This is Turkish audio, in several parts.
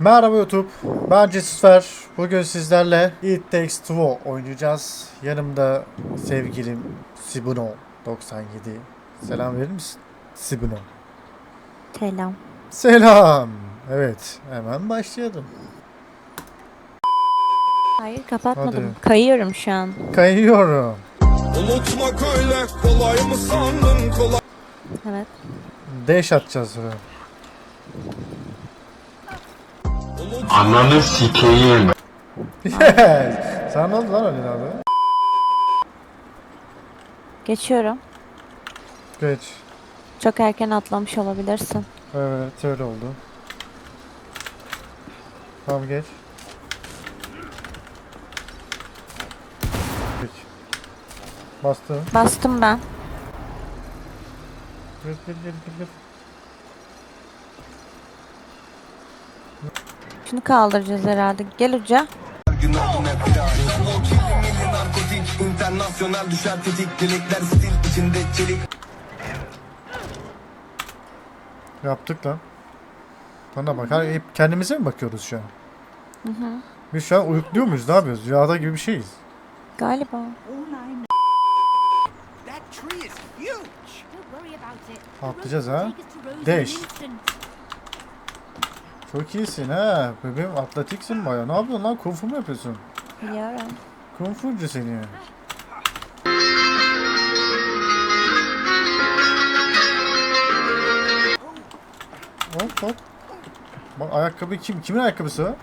Merhaba YouTube, ben Cesusfer. Bugün sizlerle It Takes Two oynayacağız. Yanımda sevgilim Sibuno 97. Selam verir misin? Sibuno. Selam. Selam. Evet, hemen başlayalım. Hayır kapatmadım. Hadi. Kayıyorum şu an. Kayıyorum. Unutmak öyle kolay mı sandın kolay Evet. Dash atacağız. Ananı sikeyim. Yes. Sana ne oldu lan öyle abi? Geçiyorum. Geç. Çok erken atlamış olabilirsin. Evet, öyle oldu. Tamam geç. Geç. Bastım. Bastım ben. Gir gir gir gir Şunu kaldıracağız herhalde. Gel çelik Yaptık lan. Bana bak. Ha, hep kendimize mi bakıyoruz şu an? Biz şu an uyukluyor muyuz? Ne yapıyoruz? Rüyada gibi bir şeyiz. Galiba. That tree is Çok iyisin ha. Bebeğim atletiksin baya. Ne yapıyorsun lan? Kung fu mu yapıyorsun? Biliyorum. Kung fucu seni. Hop hop. Bak ayakkabı kim? Kimin ayakkabısı o?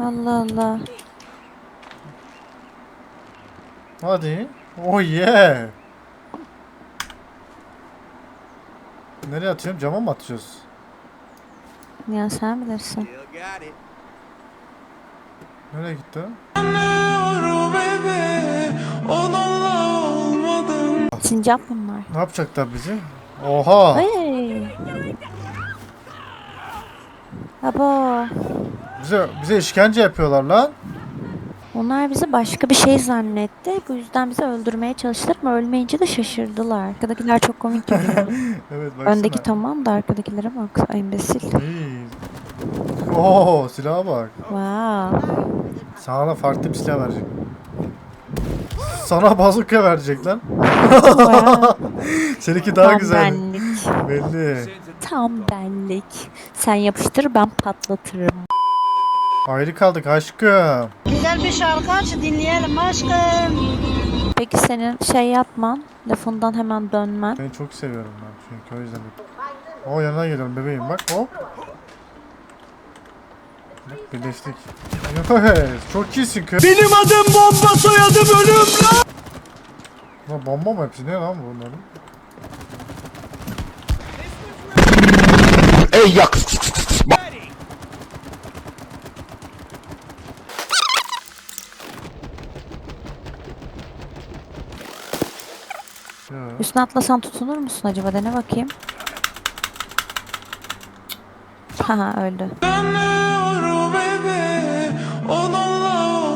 Allah Allah. Hadi. Oh yeah. Nereye atıyorum? Cama mı atacağız? Ya sen bilirsin. Nereye gitti? Sincap bunlar. Ne yapacaklar bizi? Oha. Hey. Abo. Bize bize işkence yapıyorlar lan. Onlar bizi başka bir şey zannetti. Bu yüzden bizi öldürmeye çalıştılar ama ölmeyince de şaşırdılar. Arkadakiler çok komik geliyor. Evet baksana. Öndeki tamam da arkadakilere bak. Ay imbesil. İyi. Oo silaha bak. Wow. Sana farklı bir silah verecek. Sana bazuka verecek lan. Seninki daha Tam güzel. benlik. Belli. Tam benlik. Sen yapıştır ben patlatırım. Ayrı kaldık aşkım. Güzel bir şarkı aç dinleyelim aşkım. Peki senin şey yapman, lafından hemen dönmen. Seni çok seviyorum ben çünkü o yüzden. O yanına geliyorum bebeğim bak hop. Bak birleştik. Evet, çok iyisin kız. Benim adım bomba soyadım ölüm lan. Lan bomba mı hepsi ne lan bunların? Ey yak. Ya. Üstüne atlasan tutunur musun acaba? Dene bakayım. Haha öldü.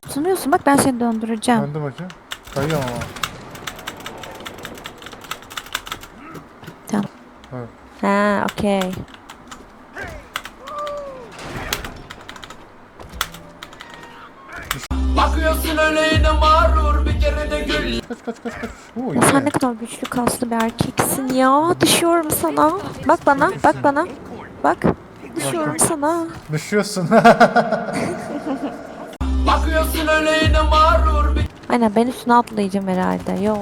Tutunuyorsun bak ben seni döndüreceğim. Döndü bakayım. Kayıyor ama. Tamam. Evet. Ha okey. Bakıyorsun öyle yine mağrur Kaç kaç kaç kaç. Oo, sen ne kadar güçlü kaslı bir erkeksin ya. Düşüyorum sana. Bak bana, bak bana. Bak. Düşüyorum sana. Düşüyorsun. Bakıyorsun öyle yine mağrur bir Aynen ben üstüne atlayacağım herhalde. Yo.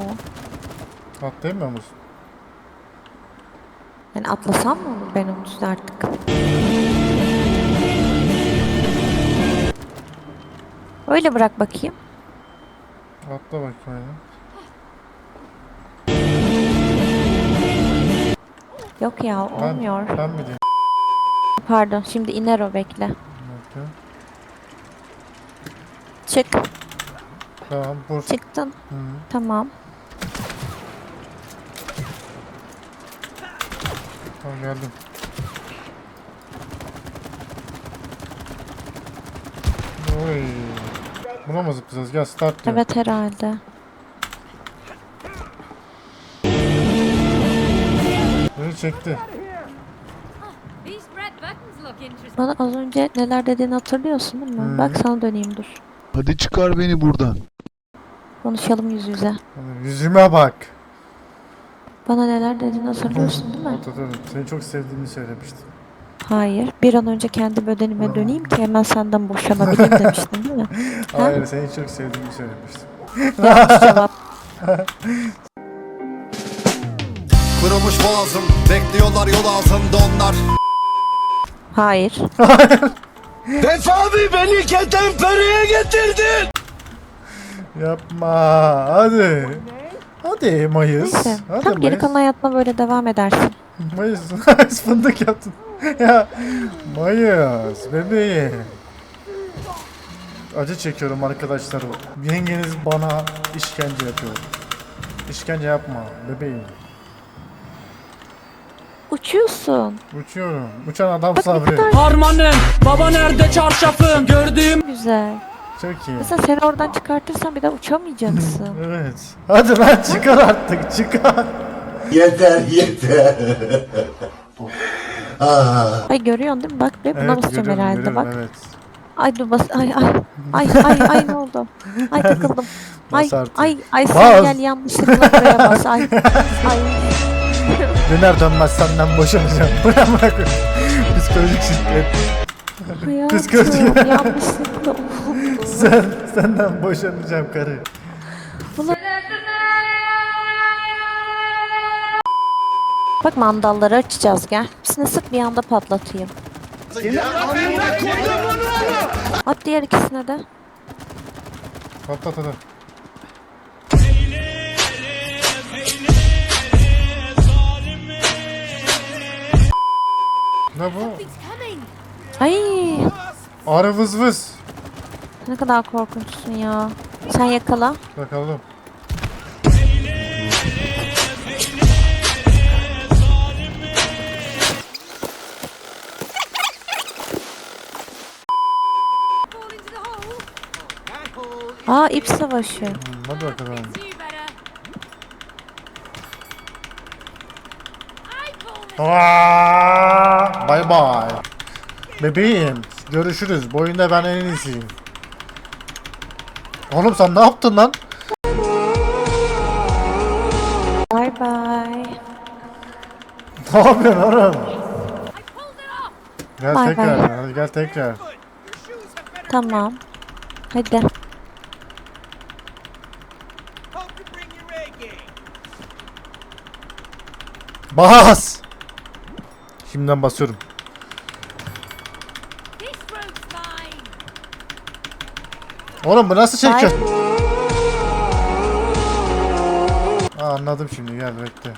Atlayamıyor musun? Yani atlasam mı olur ben onun üstüne artık? Öyle bırak bakayım. Atla bakayım. Yok ya Ben, olmuyor. ben mi diyeyim? Pardon şimdi iner o bekle. Bakayım. Çık. Tamam vur. Çıktın. Hı. Tamam. Tamam geldim. Oy. Buna mı zıplayacağız? Gel start diyor. Evet herhalde. Dikkatini çekti. Bana az önce neler dediğini hatırlıyorsun değil mi? Hı. Bak sana döneyim dur. Hadi çıkar beni buradan. Konuşalım yüz yüze. Yüzüme bak. Bana neler dediğini hatırlıyorsun değil mi? Hatırlıyorum. Seni çok sevdiğimi söylemiştim. Hayır. Bir an önce kendi bedenime döneyim ki hemen senden boşanabileyim demiştin değil mi? Ha? Hayır seni çok sevdiğimi söylemiştim. Yanlış cevap. Kırılmış boğazım Bekliyorlar yol ağzında onlar Hayır. Def abi beni ketenpereye getirdin. Yapma. Hadi. Hadi Mayıs. Neyse. Hadi Tam geri Mayıs. kalan hayatına böyle devam edersin. Mayıs. Mayıs fındık yaptın. Ya. Mayıs. Bebeğim. Acı çekiyorum arkadaşlar. Yengeniz bana işkence yapıyor. İşkence yapma bebeğim. Uçuyorsun. Uçuyorum. Uçan adam Bak ne sabri. kadar Harmanım, baba nerede çarşafım? Gördüğüm güzel. Çok iyi. Mesela seni oradan çıkartırsan bir daha uçamayacaksın. Evet. Hadi lan çıkar artık çıkar. Ay görüyorsun değil mi? Bak be buna Evet basacağım görüyorum herhalde görüyorum bak. evet. Ay dur bas. Ay ay. Ay ay ay ne oldu? Ay takıldım. Ay Bas artık. ay ay Bas. sen gel yanlışlıkla buraya bas. Ay ay. Döner dönmez senden boşanacağım. Bırak bırak. Psikolojik şiddet. Psikolojik. Hayatım yanlışlıkla. Sen, senden boşanacağım karı. Bak mandalları açacağız gel. Hepsini sık bir anda patlatayım. At diğer ikisine de. Patlat hadi. Ne bu? Ay Arı vız vız. ne kadar korkunçsun ya. Sen yakala. Bakalım. Aa ip savaşı. Hmm, hadi bakalım. Aa, Bye bye. Bebeğim. Görüşürüz. Bu oyunda ben en iyisiyim. Oğlum sen ne yaptın lan? Bye bye. Ne yapıyorsun oğlum? Gel Bye tekrar. bye. Hadi gel tekrar. Tamam. Hadi. Bas. Şimdiden basıyorum. Oğlum bu nasıl çekiyor? Aa, anladım şimdi gel bekle.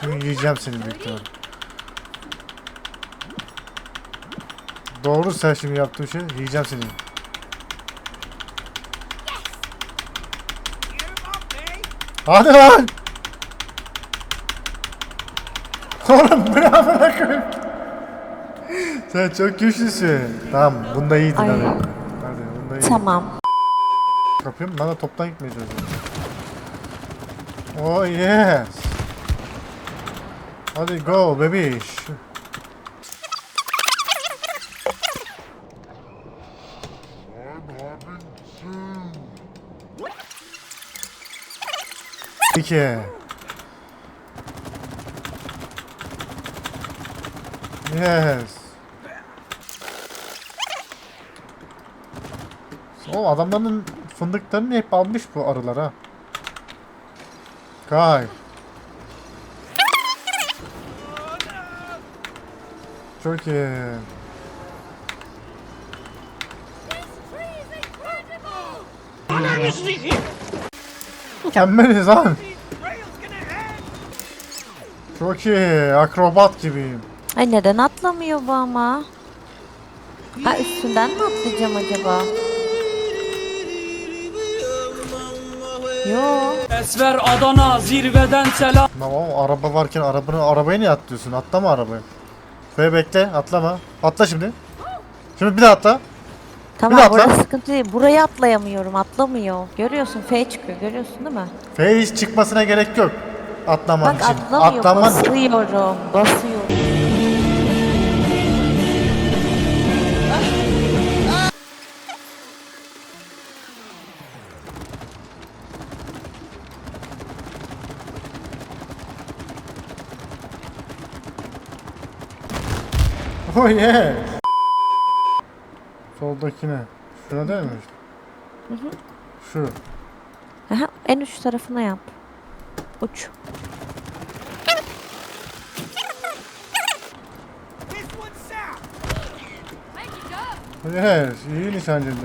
Şimdi yiyeceğim seni büyük ihtimalle. Doğru sen şimdi yaptığın şey yiyeceğim seni. Hadi lan! Oğlum bu ne amına koyayım? Sen çok güçlüsün. Tamam bunda iyiydin Ay. hadi. Hadi bunda iyiydin. Tamam. Kapıyorum bana toptan gitmeyeceğiz. Oh yes. Hadi go bebiş. İki. Yes. O adamların fındıklarını hep almış bu arılar ha. Kay. Çok iyi. Mükemmeliz end. Çok iyi. Akrobat gibiyim. Ay neden atlamıyor bu ama? Ha üstünden mi atlayacağım acaba? Yo. Esver Adana zirveden selam. Ama araba varken arabanı arabaya niye atlıyorsun? Atlama arabaya. Şöyle bekle, atlama. Atla şimdi. Şimdi bir daha atla. Tamam atla. burası sıkıntı değil. Buraya atlayamıyorum. Atlamıyor. Görüyorsun F çıkıyor. Görüyorsun değil mi? F hiç çıkmasına gerek yok. Atlaman Bak için. atlamıyor. Atlaman. Basıyorum. Basıyorum. Oh yeah. Soldakine. Şuna değil mi? Şu. Aha, en uç tarafına yap. Uç. Yes. iyi nişancıydı.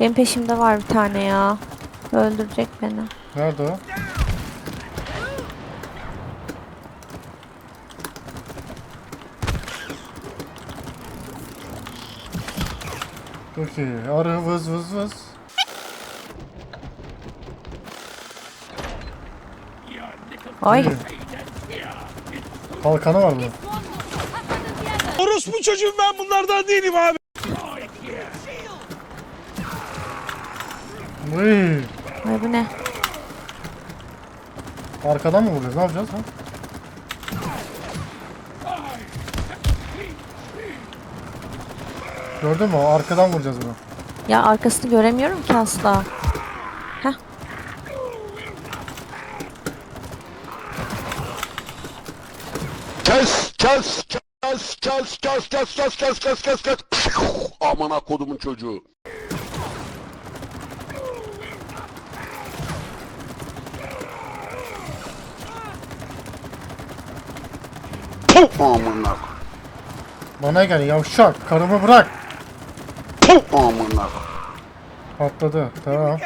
Benim peşimde var bir tane ya. Öldürecek beni. Nerede o? Çok iyi. Arı vız vız vız. Ay. Kalkanı var bunun. Orospu çocuğum ben bunlardan değilim abi. Uy. Ay bu ne? Arkadan mı vuracağız? Ne yapacağız ha? Gördün mü? O Arkadan vuracağız bunu. Ya arkasını göremiyorum ki asla. Heh. Kes, kes, kes, kes, kes, kes, kes, kes, kes, kes, kes. Amına kodumun çocuğu. Puh, Amına Bana gel yavşak. Karımı bırak. Amına Patladı. Tamam.